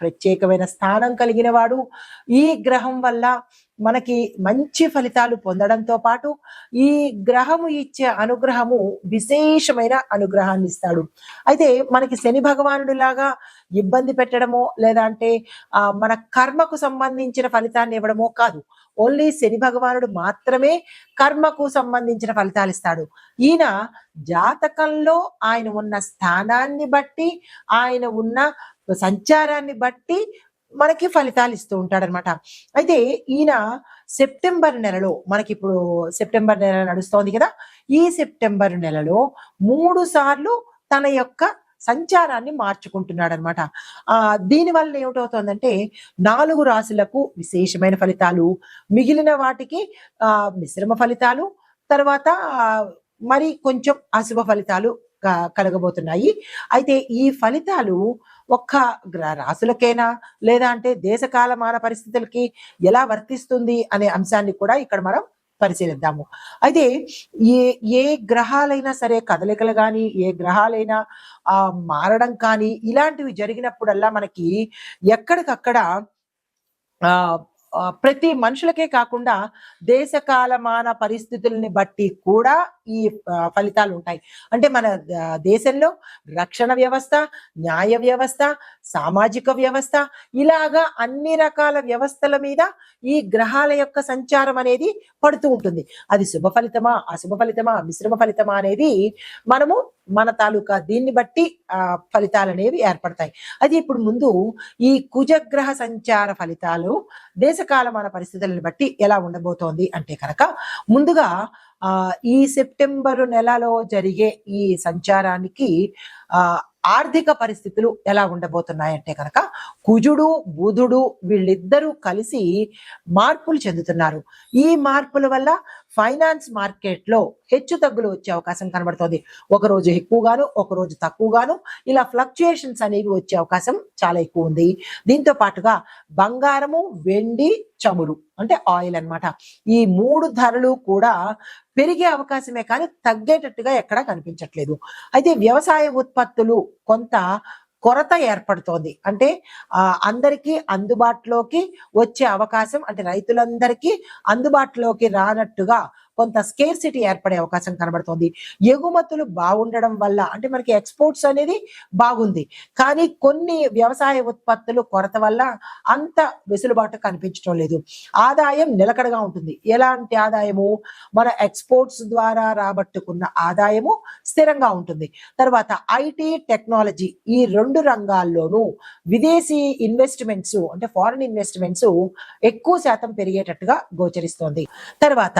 ప్రత్యేకమైన స్థానం కలిగిన వాడు ఈ గ్రహం వల్ల మనకి మంచి ఫలితాలు పొందడంతో పాటు ఈ గ్రహము ఇచ్చే అనుగ్రహము విశేషమైన అనుగ్రహాన్ని ఇస్తాడు. అయితే మనకి శని భగవానుడు లాగా ఇబ్బంది పెట్టడమో లేదా అంటే ఆ, మన కర్మకు సంబంధించిన ఫలితాన్ని ఇవ్వడమో కాదు. ఓన్లీ శని భగవానుడు మాత్రమే కర్మకు సంబంధించిన ఫలితాలు ఇస్తాడు. ఈయన జాతకంలో ఆయన ఉన్న స్థానాన్ని బట్టి ఆయన ఉన్న సంచారాన్ని బట్టి మనకి ఫలితాలు ఇస్తూ ఉంటాడనమాట. అయితే ఈయన సెప్టెంబర్ నెలలో మనకి ఇప్పుడు సెప్టెంబర్ నెల నడుస్తోంది కదా. ఈ సెప్టెంబర్ నెలలో మూడు సార్లు తన యొక్క సంచారాన్ని మార్చుకుంటున్నాడు అనమాట ఆ దీని వల్ల ఏమిటవుతోందంటే నాలుగు రాశులకు విశేషమైన ఫలితాలు మిగిలిన వాటికి ఆ మిశ్రమ ఫలితాలు తర్వాత మరి కొంచెం అశుభ ఫలితాలు క- కలగబోతున్నాయి. అయితే ఈ ఫలితాలు ఒక్క గ్ర- లేదా అంటే దేశకాలమాన పరిస్థితులకి ఎలా వర్తిస్తుంది అనే అంశాన్ని కూడా ఇక్కడ మనం పరిశీలిద్దాము. అయితే ఏ ఏ గ్రహాలైనా సరే కదలికలు కానీ ఏ గ్రహాలైనా ఆ మారడం కానీ ఇలాంటివి జరిగినప్పుడల్లా మనకి ఎక్కడికక్కడ ఆ, ప్రతి మనుషులకే కాకుండా దేశకాలమాన పరిస్థితుల్ని బట్టి కూడా ఈ ఫలితాలు ఉంటాయి అంటే మన దేశంలో రక్షణ వ్యవస్థ న్యాయ వ్యవస్థ సామాజిక వ్యవస్థ ఇలాగా అన్ని రకాల వ్యవస్థల మీద ఈ గ్రహాల యొక్క సంచారం అనేది పడుతూ ఉంటుంది. అది శుభ ఫలితమా అశుభ ఫలితమా మిశ్రమ ఫలితమా అనేది మనము మన తాలూకా దీన్ని బట్టి ఆ ఫలితాలు అనేవి ఏర్పడతాయి. అది ఇప్పుడు ముందు ఈ కుజగ్రహ సంచార ఫలితాలు దేశ కాలమాన పరిస్థితులను బట్టి ఎలా ఉండబోతోంది అంటే కనుక ముందుగా ఆ ఈ సెప్టెంబర్ నెలలో జరిగే ఈ సంచారానికి ఆ ఆర్థిక పరిస్థితులు ఎలా ఉండబోతున్నాయంటే కనుక కుజుడు బుధుడు వీళ్ళిద్దరూ కలిసి మార్పులు చెందుతున్నారు. ఈ మార్పుల వల్ల ఫైనాన్స్ మార్కెట్లో హెచ్చు తగ్గులు వచ్చే అవకాశం కనబడుతోంది. ఒకరోజు ఎక్కువగాను ఒకరోజు తక్కువగాను ఇలా ఫ్లక్చుయేషన్స్ అనేవి వచ్చే అవకాశం చాలా ఎక్కువ ఉంది. దీంతో పాటుగా బంగారము వెండి చమురు అంటే ఆయిల్ అన్నమాట. ఈ మూడు ధరలు కూడా పెరిగే అవకాశమే కానీ తగ్గేటట్టుగా ఎక్కడా కనిపించట్లేదు. అయితే వ్యవసాయ ఉత్పత్తులు కొంత కొరత ఏర్పడుతోంది. అంటే ఆ అందరికీ అందుబాటులోకి వచ్చే అవకాశం అంటే రైతులందరికీ అందుబాటులోకి రానట్టుగా కొంత స్కేర్సిటీ ఏర్పడే అవకాశం కనబడుతోంది. ఎగుమతులు బాగుండడం వల్ల అంటే మనకి ఎక్స్పోర్ట్స్ అనేది బాగుంది. కానీ కొన్ని వ్యవసాయ ఉత్పత్తులు కొరత వల్ల అంత వెసులుబాటు కనిపించడం లేదు. ఆదాయం నిలకడగా ఉంటుంది. ఎలాంటి ఆదాయము? మన ఎక్స్పోర్ట్స్ ద్వారా రాబట్టుకున్న ఆదాయము స్థిరంగా ఉంటుంది. తర్వాత ఐటీ టెక్నాలజీ ఈ రెండు రంగాల్లోనూ విదేశీ ఇన్వెస్ట్మెంట్స్ అంటే ఫారిన్ ఇన్వెస్ట్మెంట్స్ ఎక్కువ శాతం పెరిగేటట్టుగా గోచరిస్తోంది. తర్వాత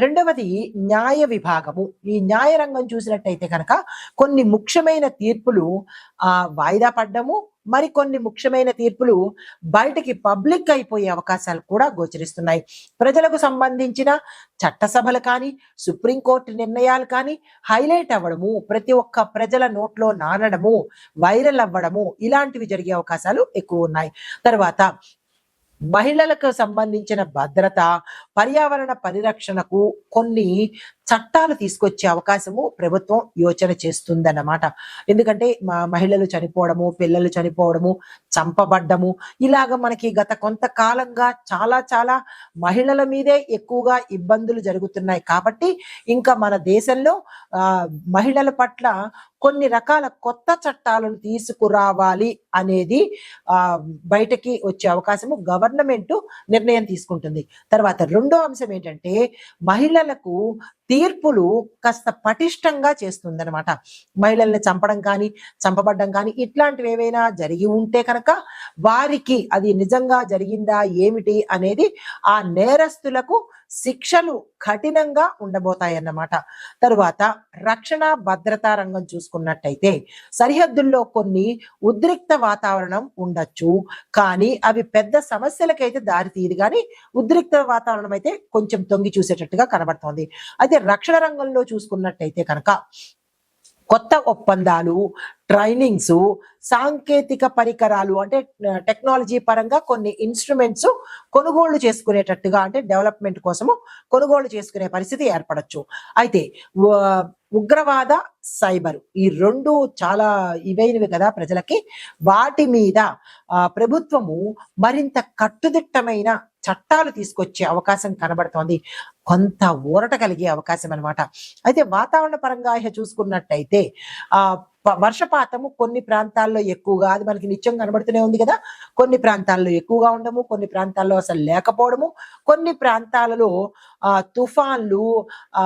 రెండవది న్యాయ విభాగము. ఈ న్యాయ రంగం చూసినట్టయితే కనుక కొన్ని ముఖ్యమైన తీర్పులు ఆ వాయిదా పడ్డము మరికొన్ని ముఖ్యమైన తీర్పులు బయటికి పబ్లిక్ అయిపోయే అవకాశాలు కూడా గోచరిస్తున్నాయి. ప్రజలకు సంబంధించిన చట్టసభలు కానీ సుప్రీంకోర్టు నిర్ణయాలు కానీ హైలైట్ అవ్వడము ప్రతి ఒక్క ప్రజల నోట్లో నానడము వైరల్ అవ్వడము ఇలాంటివి జరిగే అవకాశాలు ఎక్కువ ఉన్నాయి. తర్వాత మహిళలకు సంబంధించిన భద్రత పర్యావరణ పరిరక్షణకు కొన్ని చట్టాలు తీసుకొచ్చే అవకాశము ప్రభుత్వం యోచన చేస్తుందన్నమాట. ఎందుకంటే మా మహిళలు చనిపోవడము పిల్లలు చనిపోవడము చంపబడ్డము ఇలాగ మనకి గత కొంతకాలంగా చాలా చాలా మహిళల మీదే ఎక్కువగా ఇబ్బందులు జరుగుతున్నాయి. కాబట్టి ఇంకా మన దేశంలో మహిళల పట్ల కొన్ని రకాల కొత్త చట్టాలను తీసుకురావాలి అనేది ఆ బయటకి వచ్చే అవకాశము గవర్నమెంట్ నిర్ణయం తీసుకుంటుంది. తర్వాత రెండో అంశం ఏంటంటే మహిళలకు తీర్పులు కాస్త పటిష్టంగా చేస్తుందన్నమాట. మహిళల్ని చంపడం కానీ చంపబడ్డం కానీ ఇట్లాంటివి ఏవైనా జరిగి ఉంటే కనుక వారికి అది నిజంగా జరిగిందా ఏమిటి అనేది ఆ నేరస్తులకు శిక్షలు కఠినంగా ఉండబోతాయన్నమాట. తరువాత రక్షణ భద్రతా రంగం చూసుకున్నట్టయితే సరిహద్దుల్లో కొన్ని ఉద్రిక్త వాతావరణం ఉండొచ్చు. కానీ అవి పెద్ద సమస్యలకైతే దారి తీయదు. కానీ ఉద్రిక్త వాతావరణం అయితే కొంచెం తొంగి చూసేటట్టుగా కనబడుతోంది. అయితే రక్షణ రంగంలో చూసుకున్నట్టయితే కనుక కొత్త ఒప్పందాలు ట్రైనింగ్స్ సాంకేతిక పరికరాలు అంటే టెక్నాలజీ పరంగా కొన్ని ఇన్స్ట్రుమెంట్స్ కొనుగోళ్ళు చేసుకునేటట్టుగా అంటే డెవలప్మెంట్ కోసము కొనుగోలు చేసుకునే పరిస్థితి ఏర్పడచ్చు. అయితే ఉగ్రవాద సైబర్ ఈ రెండు చాలా ఇవైనవి కదా ప్రజలకి. వాటి మీద ప్రభుత్వము మరింత కట్టుదిట్టమైన చట్టాలు తీసుకొచ్చే అవకాశం కనబడుతోంది. కొంత ఊరట కలిగే అవకాశం అన్నమాట అయితే వాతావరణ పరంగా ఇహ చూసుకున్నట్టయితే ఆ వర్షపాతము కొన్ని ప్రాంతాల్లో ఎక్కువగా అది మనకి నిత్యం కనబడుతూనే ఉంది కదా. కొన్ని ప్రాంతాల్లో ఎక్కువగా ఉండము కొన్ని ప్రాంతాల్లో అసలు లేకపోవడము. కొన్ని ప్రాంతాలలో ఆ తుఫాన్లు ఆ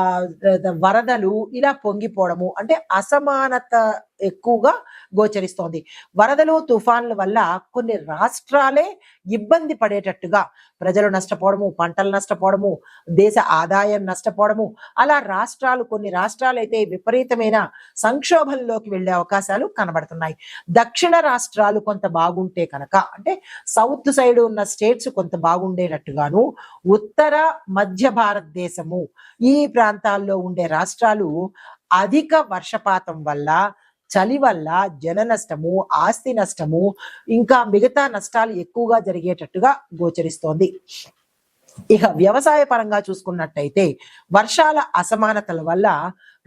వరదలు ఇలా పొంగిపోవడము. అంటే అసమానత ఎక్కువగా గోచరిస్తోంది. వరదలు తుఫాన్ల వల్ల కొన్ని రాష్ట్రాలే ఇబ్బంది పడేటట్టుగా ప్రజలు నష్టపోవడము పంటలు నష్టపోవడము దేశ ఆదాయం నష్టపోవడము. అలా రాష్ట్రాలు కొన్ని రాష్ట్రాలు అయితే విపరీతమైన సంక్షోభంలోకి వెళ్ళి అవకాశాలు కనబడుతున్నాయి. దక్షిణ రాష్ట్రాలు కొంత బాగుంటే కనుక అంటే సౌత్ సైడ్ ఉన్న స్టేట్స్ కొంత బాగుండేటట్టుగాను ఉత్తర మధ్య భారతదేశము ఈ ప్రాంతాల్లో ఉండే రాష్ట్రాలు అధిక వర్షపాతం వల్ల చలి వల్ల జన నష్టము ఆస్తి నష్టము ఇంకా మిగతా నష్టాలు ఎక్కువగా జరిగేటట్టుగా గోచరిస్తోంది. ఇక వ్యవసాయ పరంగా చూసుకున్నట్టయితే వర్షాల అసమానతల వల్ల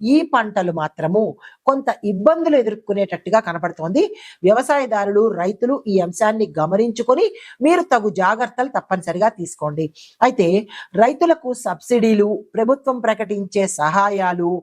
ఈ పంటలు మాత్రము కొంత ఇబ్బందులు ఎదుర్కొనేటట్టుగా కనపడుతోంది. వ్యవసాయదారులు రైతులు ఈ అంశాన్ని గమనించుకొని మీరు తగు జాగ్రత్తలు తప్పనిసరిగా తీసుకోండి. అయితే రైతులకు సబ్సిడీలు ప్రభుత్వం ప్రకటించే సహాయాలు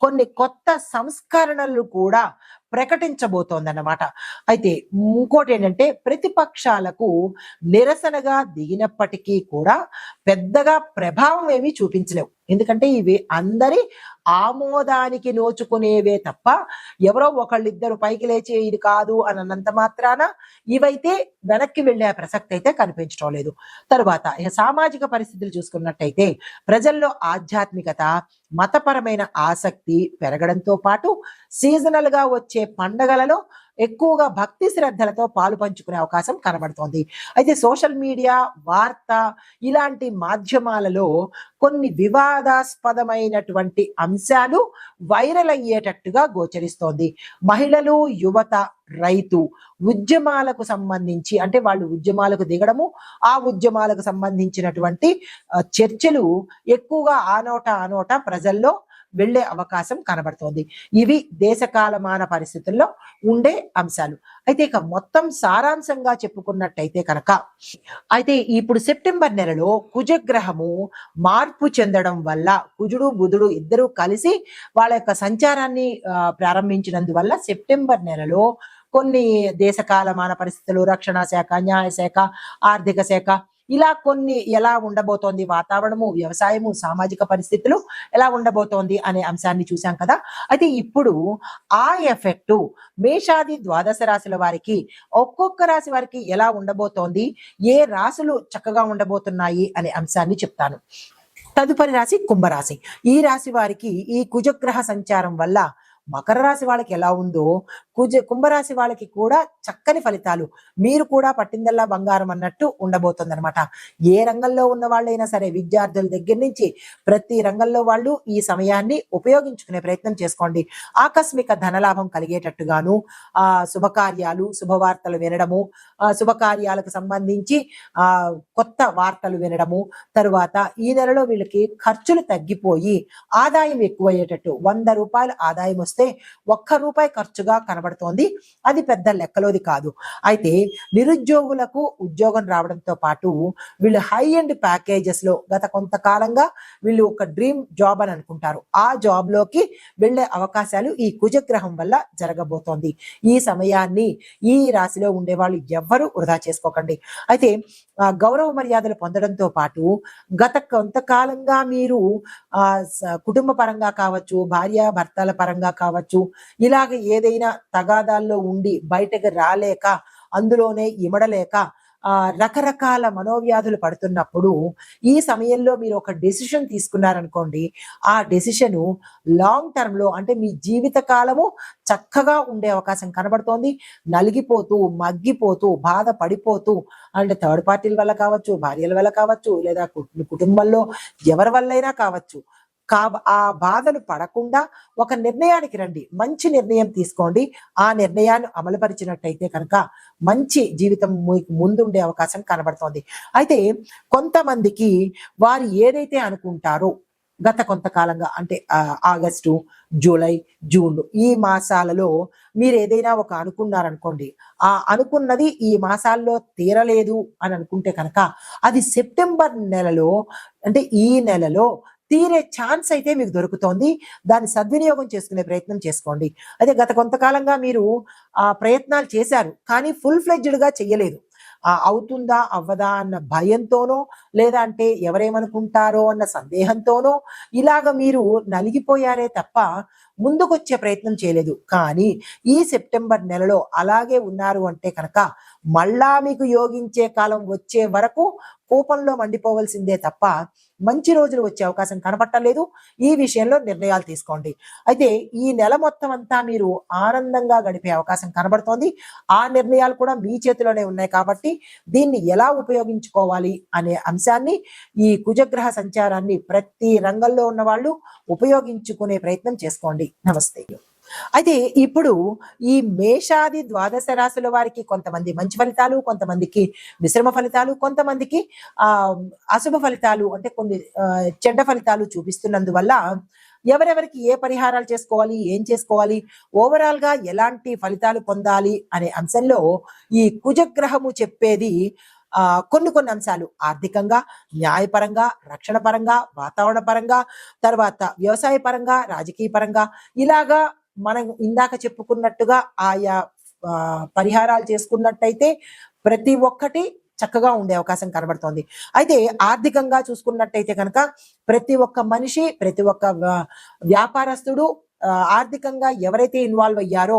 కొన్ని కొత్త సంస్కరణలు కూడా ప్రకటించబోతోందన్నమాట. అయితే ఇంకోటి ఏంటంటే ప్రతిపక్షాలకు నిరసనగా దిగినప్పటికీ కూడా పెద్దగా ప్రభావం ఏమీ చూపించలేవు. ఎందుకంటే ఇవి అందరి ఆమోదానికి నోచుకునేవే తప్ప ఎవరో ఒకళ్ళిద్దరు పైకి లేచి ఇది కాదు అని అన్నంత మాత్రాన ఇవైతే వెనక్కి వెళ్ళే ప్రసక్తి అయితే కనిపించడం లేదు. తరువాత ఇక సామాజిక పరిస్థితులు చూసుకున్నట్టయితే ప్రజల్లో ఆధ్యాత్మికత మతపరమైన ఆసక్తి పెరగడంతో పాటు సీజనల్గా వచ్చే పండగలలో ఎక్కువగా భక్తి శ్రద్ధలతో పాలు పంచుకునే అవకాశం కనబడుతోంది. అయితే సోషల్ మీడియా వార్త ఇలాంటి మాధ్యమాలలో కొన్ని వివాదాస్పదమైనటువంటి అంశాలు వైరల్ అయ్యేటట్టుగా గోచరిస్తోంది. మహిళలు యువత రైతు ఉద్యమాలకు సంబంధించి అంటే వాళ్ళు ఉద్యమాలకు దిగడము ఆ ఉద్యమాలకు సంబంధించినటువంటి చర్చలు ఎక్కువగా ఆనోట ఆనోట ప్రజల్లో వెళ్ళే అవకాశం కనబడుతోంది. ఇవి దేశకాలమాన పరిస్థితుల్లో ఉండే అంశాలు. అయితే ఇక మొత్తం సారాంశంగా చెప్పుకున్నట్టయితే కనుక అయితే ఇప్పుడు సెప్టెంబర్ నెలలో కుజగ్రహము మార్పు చెందడం వల్ల కుజుడు బుధుడు ఇద్దరూ కలిసి వాళ్ళ యొక్క సంచారాన్ని ప్రారంభించినందువల్ల సెప్టెంబర్ నెలలో కొన్ని దేశకాలమాన పరిస్థితులు రక్షణ శాఖ న్యాయశాఖ ఆర్థిక శాఖ ఇలా కొన్ని ఎలా ఉండబోతోంది వాతావరణము వ్యవసాయము సామాజిక పరిస్థితులు ఎలా ఉండబోతోంది అనే అంశాన్ని చూసాం కదా. అయితే ఇప్పుడు ఆ ఎఫెక్ట్ మేషాది ద్వాదశ రాశుల వారికి ఒక్కొక్క రాశి వారికి ఎలా ఉండబోతోంది ఏ రాశులు చక్కగా ఉండబోతున్నాయి అనే అంశాన్ని చెప్తాను. తదుపరి రాశి కుంభరాశి. ఈ రాశి వారికి ఈ కుజగ్రహ సంచారం వల్ల మకర రాశి వాళ్ళకి ఎలా ఉందో కుజ కుంభరాశి వాళ్ళకి కూడా చక్కని ఫలితాలు. మీరు కూడా పట్టిందల్లా బంగారం అన్నట్టు ఉండబోతుంది అనమాట ఏ రంగంలో ఉన్న వాళ్ళైనా సరే విద్యార్థుల దగ్గర నుంచి ప్రతి రంగంలో వాళ్ళు ఈ సమయాన్ని ఉపయోగించుకునే ప్రయత్నం చేసుకోండి. ఆకస్మిక ధనలాభం కలిగేటట్టుగాను ఆ శుభకార్యాలు శుభవార్తలు వినడము ఆ శుభకార్యాలకు సంబంధించి ఆ కొత్త వార్తలు వినడము తరువాత ఈ నెలలో వీళ్ళకి ఖర్చులు తగ్గిపోయి ఆదాయం ఎక్కువయ్యేటట్టు వంద రూపాయల ఆదాయం వస్తే ఒక్క రూపాయి ఖర్చుగా కనబడుతోంది. అది పెద్ద లెక్కలోది కాదు. అయితే నిరుద్యోగులకు ఉద్యోగం రావడంతో పాటు వీళ్ళు హై ఎండ్ ప్యాకేజెస్లో గత కొంతకాలంగా వీళ్ళు ఒక డ్రీమ్ జాబ్ అని అనుకుంటారు. ఆ జాబ్లోకి వెళ్ళే అవకాశాలు ఈ కుజగ్రహం వల్ల జరగబోతోంది. ఈ సమయాన్ని ఈ రాశిలో ఉండే వాళ్ళు ఎవ్వరూ వృధా చేసుకోకండి. అయితే గౌరవ మర్యాదలు పొందడంతో పాటు గత కొంతకాలంగా మీరు ఆ కుటుంబ పరంగా కావచ్చు భార్య భర్తల పరంగా కావచ్చు కావచ్చు. ఇలాగ ఏదైనా తగాదాల్లో ఉండి బయటకు రాలేక అందులోనే ఇమడలేక ఆ రకరకాల మనోవ్యాధులు పడుతున్నప్పుడు ఈ సమయంలో మీరు ఒక డెసిషన్ తీసుకున్నారనుకోండి. ఆ డెసిషన్ లాంగ్ టర్మ్లో అంటే మీ జీవిత కాలము చక్కగా ఉండే అవకాశం కనబడుతోంది. నలిగిపోతూ మగ్గిపోతూ బాధ పడిపోతూ అంటే థర్డ్ పార్టీల వల్ల కావచ్చు భార్యల వల్ల కావచ్చు లేదా కుటుంబంలో ఎవరి వల్లైనా కావచ్చు. కా ఆ బాధలు పడకుండా ఒక నిర్ణయానికి రండి. మంచి నిర్ణయం తీసుకోండి. ఆ నిర్ణయాన్ని అమలుపరిచినట్టయితే కనుక మంచి జీవితం మీకు ముందుండే అవకాశం కనబడుతోంది. అయితే కొంతమందికి వారు ఏదైతే అనుకుంటారో గత కొంతకాలంగా అంటే ఆగస్టు జూలై జూన్ ఈ మాసాలలో మీరు ఏదైనా ఒక అనుకున్నారనుకోండి ఆ అనుకున్నది ఈ మాసాల్లో తీరలేదు అని అనుకుంటే కనుక అది సెప్టెంబర్ నెలలో అంటే ఈ నెలలో తీరే ఛాన్స్ అయితే మీకు దొరుకుతోంది. దాన్ని సద్వినియోగం చేసుకునే ప్రయత్నం చేసుకోండి. అదే గత కొంతకాలంగా మీరు ఆ ప్రయత్నాలు చేశారు కానీ ఫుల్ ఫ్లెడ్జ్డ్గా చెయ్యలేదు. ఆ అవుతుందా అవ్వదా అన్న భయంతోనో లేదా అంటే ఎవరేమనుకుంటారో అన్న సందేహంతోనో ఇలాగ మీరు నలిగిపోయారే తప్ప ముందుకొచ్చే ప్రయత్నం చేయలేదు. కానీ ఈ సెప్టెంబర్ నెలలో అలాగే ఉన్నారు అంటే కనుక మళ్ళా మీకు యోగించే కాలం వచ్చే వరకు కోపంలో మండిపోవలసిందే తప్ప మంచి రోజులు వచ్చే అవకాశం కనపట్టలేదు ఈ విషయంలో నిర్ణయాలు తీసుకోండి. అయితే ఈ నెల మొత్తం అంతా మీరు ఆనందంగా గడిపే అవకాశం కనబడుతోంది. ఆ నిర్ణయాలు కూడా మీ చేతిలోనే ఉన్నాయి కాబట్టి దీన్ని ఎలా ఉపయోగించుకోవాలి అనే అంశాన్ని ఈ కుజగ్రహ సంచారాన్ని ప్రతి రంగంలో ఉన్న వాళ్ళు ఉపయోగించుకునే ప్రయత్నం చేసుకోండి. నమస్తే. అయితే ఇప్పుడు ఈ మేషాది ద్వాదశ రాశుల వారికి కొంతమంది మంచి ఫలితాలు కొంతమందికి మిశ్రమ ఫలితాలు కొంతమందికి ఆ అశుభ ఫలితాలు అంటే కొన్ని చెడ్డ ఫలితాలు చూపిస్తున్నందువల్ల ఎవరెవరికి ఏ పరిహారాలు చేసుకోవాలి ఏం చేసుకోవాలి ఓవరాల్గా ఎలాంటి ఫలితాలు పొందాలి అనే అంశంలో ఈ కుజగ్రహము చెప్పేది ఆ కొన్ని కొన్ని అంశాలు. ఆర్థికంగా న్యాయపరంగా రక్షణ పరంగా వాతావరణ పరంగా తర్వాత వ్యవసాయ పరంగా రాజకీయ పరంగా ఇలాగా మనం ఇందాక చెప్పుకున్నట్టుగా ఆయా పరిహారాలు చేసుకున్నట్టయితే ప్రతి ఒక్కటి చక్కగా ఉండే అవకాశం కనబడుతోంది. అయితే ఆర్థికంగా చూసుకున్నట్టయితే కనుక ప్రతి ఒక్క మనిషి ప్రతి ఒక్క వ్యాపారస్తుడు ఆర్థికంగా ఎవరైతే ఇన్వాల్వ్ అయ్యారో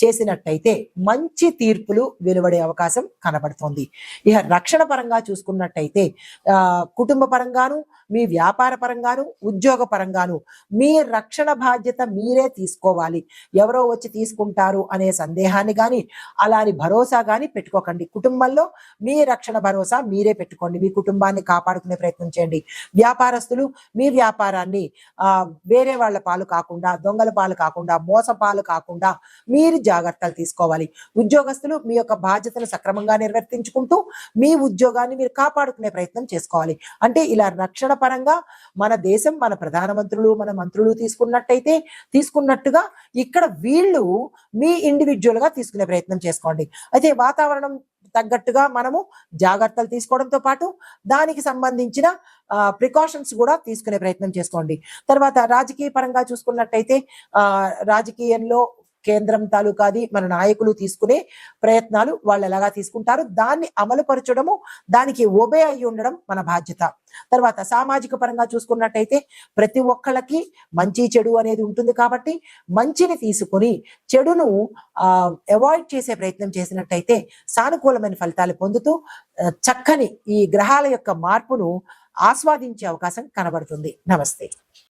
చేసినట్టయితే మంచి తీర్పులు వెలువడే అవకాశం కనబడుతోంది. ఇక రక్షణ పరంగా చూసుకున్నట్టయితే ఆ కుటుంబ పరంగాను మీ వ్యాపార పరంగాను ఉద్యోగ పరంగాను మీ రక్షణ బాధ్యత మీరే తీసుకోవాలి. ఎవరో వచ్చి తీసుకుంటారు అనే సందేహాన్ని కానీ అలాని భరోసా కానీ పెట్టుకోకండి. కుటుంబంలో మీ రక్షణ భరోసా మీరే పెట్టుకోండి. మీ కుటుంబాన్ని కాపాడుకునే ప్రయత్నం చేయండి. వ్యాపారస్తులు మీ వ్యాపారాన్ని వేరే వాళ్ళ పాలు కాకుండా దొంగల పాలు కాకుండా మోస పాలు కాకుండా మీరు జాగ్రత్తలు తీసుకోవాలి. ఉద్యోగస్తులు మీ యొక్క బాధ్యతను సక్రమంగా నిర్వర్తించుకుంటూ మీ ఉద్యోగాన్ని మీరు కాపాడుకునే ప్రయత్నం చేసుకోవాలి. అంటే ఇలా రక్షణ పరంగా మన దేశం మన ప్రధానమంత్రులు మన మంత్రులు తీసుకున్నట్టయితే తీసుకున్నట్టుగా ఇక్కడ వీళ్ళు మీ ఇండివిజువల్గా తీసుకునే ప్రయత్నం చేసుకోండి. అయితే వాతావరణం తగ్గట్టుగా మనము జాగ్రత్తలు తీసుకోవడంతో పాటు దానికి సంబంధించిన ప్రికాషన్స్ కూడా తీసుకునే ప్రయత్నం చేసుకోండి. తర్వాత రాజకీయ పరంగా చూసుకున్నట్టయితే రాజకీయంలో కేంద్రం తాలూకాది మన నాయకులు తీసుకునే ప్రయత్నాలు వాళ్ళు ఎలాగా తీసుకుంటారు దాన్ని అమలుపరచడము దానికి ఒబే అయి ఉండడం మన బాధ్యత. తర్వాత సామాజిక పరంగా చూసుకున్నట్టయితే ప్రతి ఒక్కళ్ళకి మంచి చెడు అనేది ఉంటుంది కాబట్టి మంచిని తీసుకొని చెడును అవాయిడ్ చేసే ప్రయత్నం చేసినట్టయితే సానుకూలమైన ఫలితాలు పొందుతూ చక్కని ఈ గ్రహాల యొక్క మార్పును ఆస్వాదించే అవకాశం కనబడుతుంది. నమస్తే.